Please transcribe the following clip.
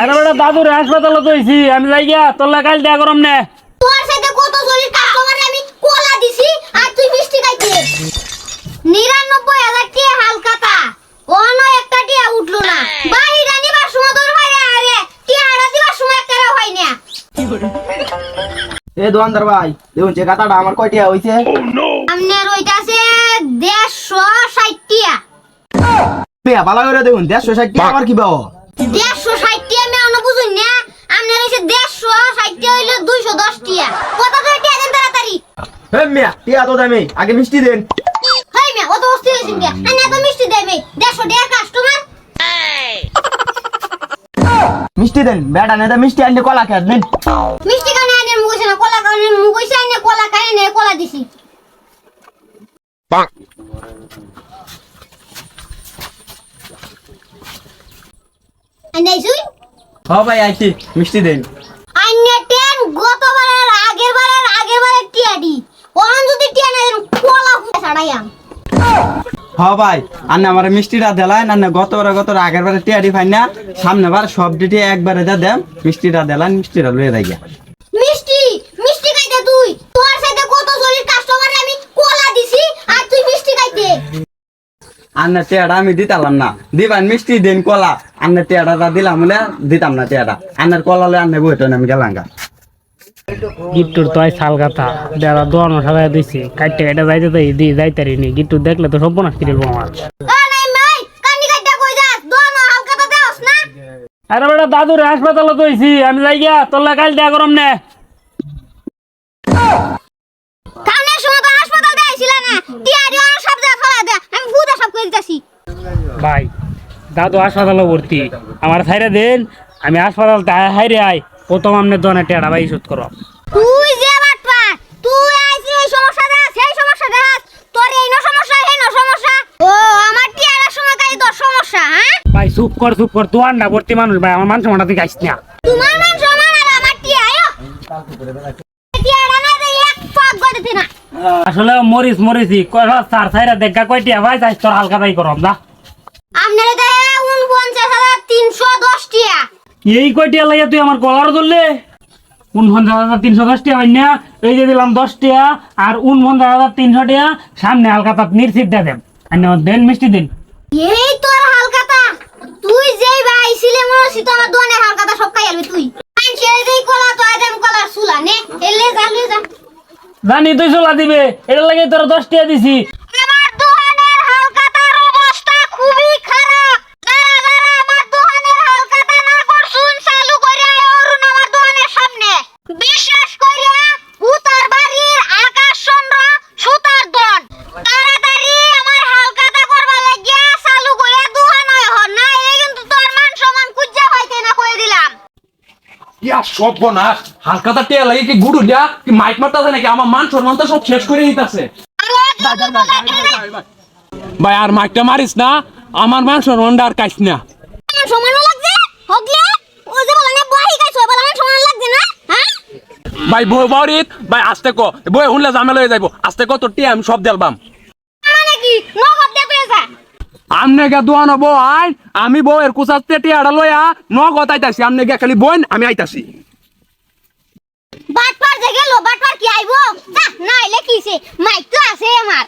দাদুর হাসপাতালে দইছি আমি যাই গিয়া তোলা কাল দেয়া গরম নে। তোর সাথে কত জলির কাস্টমারে আমি কোলা দিছি আর তুই মিষ্টি খাইতে নিরানব্বই হাজার টিয়া হালকাতা। অন একটা টিয়া উঠল না। বাহিরা নিবার সময় তোর ভাই আরে টিয়া হারা দিবার সময় একটা হয় না। এ দোকানদার ভাই দেখুন যে কাতাটা আমার কয়টিয়া হইছে? আপনার ওইটাছে দেড়শো ষাট টিয়া। পেয়া ভালো করে দেখুন দেড়শো ষাট টিয়া আমার কি পাও দেড়শো ষাট টিয়া আমি অন্য বুঝুন না। আপনার হইছে দেড়শো ষাট টিয়া হইল দুইশো দশ টিয়া কত করে টিয়া দেন তাড়াতাড়ি? হে মিয়া টিয়া তো দামি আগে মিষ্টি দেন। হাই মিয়া অত অস্থির হয়েছেন কে আর না তো মিষ্টি দেবে দেড়শো টিয়ার কাস্টমার মিষ্টি দেন বেটা নেতা মিষ্টি আনলে কলা খেয়ে দেন মিষ্টি কানে আনে মুখ না? কলা কানে মুখ হইছে? আনে কলা কানে নে কলা দিছি। আনে শুই হ ভাই আইছি। মিষ্টি দেন। টেন গতবারের আগের বারের আগের বারের টিয়াডি। ওখান যদি টিয়া না দেন কোলা ছাড়াইয়াম হ ভাই আন্না আমার মিষ্টিটা দেলাই না গতবার গত আগের বারে টিয়াডি ফাইনা সামনে বার সব ডিটি একবারে যা দেম মিষ্টিটা দেলান মিষ্টিটা লয়ে যাই মিষ্টি মিষ্টি খাইতে তুই তোর সাথে কত জলির কাস্টমারে আমি কলা দিছি আর তুই মিষ্টি খাইতে আন্না টিয়াটা আমি দিতালাম না। দিবান মিষ্টি দিন কলা। আন্না টিয়াটা দিলাম বলে দিতাম না টিয়াটা আন্নার কলা লয়ে আন্না বইতো আমি গেলাম গা। গিট্টুর তো আই সাল কথা দেড়া দোয়ানো সাজাই দিছি। কাইটে কাইটে যাইতে তাই দি যাইতারি নি। গিট্টু দেখলে তো সব বনাস কিরিল আমার। ও নাই ভাই কান্নি কাইটা কই যাস? দোনো হালকাটা দেওস না? আরে বেটা দাদুর হাসপাতালে দইছি আমি যাই গিয়া তোলা কাল দেয়া করম নে কামনের সময় তো হাসপাতাল দেখাইছিল না টিয়াডি অন সব জায়গা ফেলা দে আমি ফুদা সব করে দিতেছি ভাই দাদু হাসপাতালে ভর্তি আমার সাইরে দেন আমি হাসপাতাল হাইরে আই। প্রথম আমনে দনে টেড়া ভাই শোধ করো। তুই যে বাটপা তুই আইছিস এই সমস্যা সেই সমস্যা তোর এই ন সমস্যা এই ন সমস্যা। ও আমার সময় কাই তোর সমস্যা হ্যাঁ? ভাই চুপ কর চুপ কর তুই আন্ডা ভর্তি মানুষ ভাই আমার মান থেকে আসিস না। তোমার মান সমান আর আমার টিয়া আয়ো না এক পাক না। আসলে মরিস মরিসি কয়টা চার সাইরা দেখা কয়টিয়া ভাই যাই তোর হালকা তাই করম দা আপনারে দে উনপঞ্চাশ হাজার তিনশো দশ টিয়া। এই কয়টিয়া লাগে তুই আমার গলার ধরলে? উনপঞ্চাশ হাজার তিনশো দশ টিয়া হয় না? এই যে দিলাম দশ টিয়া আর উনপঞ্চাশ হাজার তিনশো টিয়া সামনে হালকা নির্চিত দিয়ে দেন। আর নেওয়া দেন মিষ্টি দিন। এই তোর হালকাতা। তুই যেই ভাইছিলে মনে হচ্ছে তো আমার হালকাতা সব খাই আলবি তুই। মানুষের যেই কলা তো আদাম কলার সুলা নে। এলে যা লয়ে যা। জানি তুই চলা দিবে এটা লাগে তোর দশ টিয়া দিছি আমার দোকানের হালকাতার অবস্থা খুবই খারাপ যারা যারা আমার দোকানের হালকাতা না করছুন চালু করে আয় অরুণ আমার দোকানের সামনে বিশ্বাস করিয়া উতার বাড়ির আকাশ চন্দ্র সুতার দন তাড়াতাড়ি আমার হালকাতা করবা লাগিয়া চালু করে দোকান হয় হন না এই কিন্তু তোর মান সমান কুজ্জা পাইতে না কই দিলাম ইয়া সব না হালকাতা টেয়া লাগে কি গুড়ু যা কি মাইক মারতাছে নাকি? আমার মান সম্মান তো সব শেষ করে দিতেছে। ভাই আর মাইকটা মারিস না আমার মান সম্মানটা আর কাইস না। হ্যাঁ? ভাই বই বরিত ভাই আস্তে ক। বই শুনলে ঝামেলা হয়ে যাইব। আস্তে ক তোর টিয়া আমি সব দেলবাম মানে কি নগদ দে পেয়েছা আমনে গে দোয়ানো বউ আইন আমি বউ এর কুচাতে টিয়াটা লইয়া ন গতাইতাছি আমনে গে খালি বইন, আমি আইতাছি। বাটপার যে গেল, বাটপার কি আইবো? না নাইলে কিছে মাইক তো আছে আমার।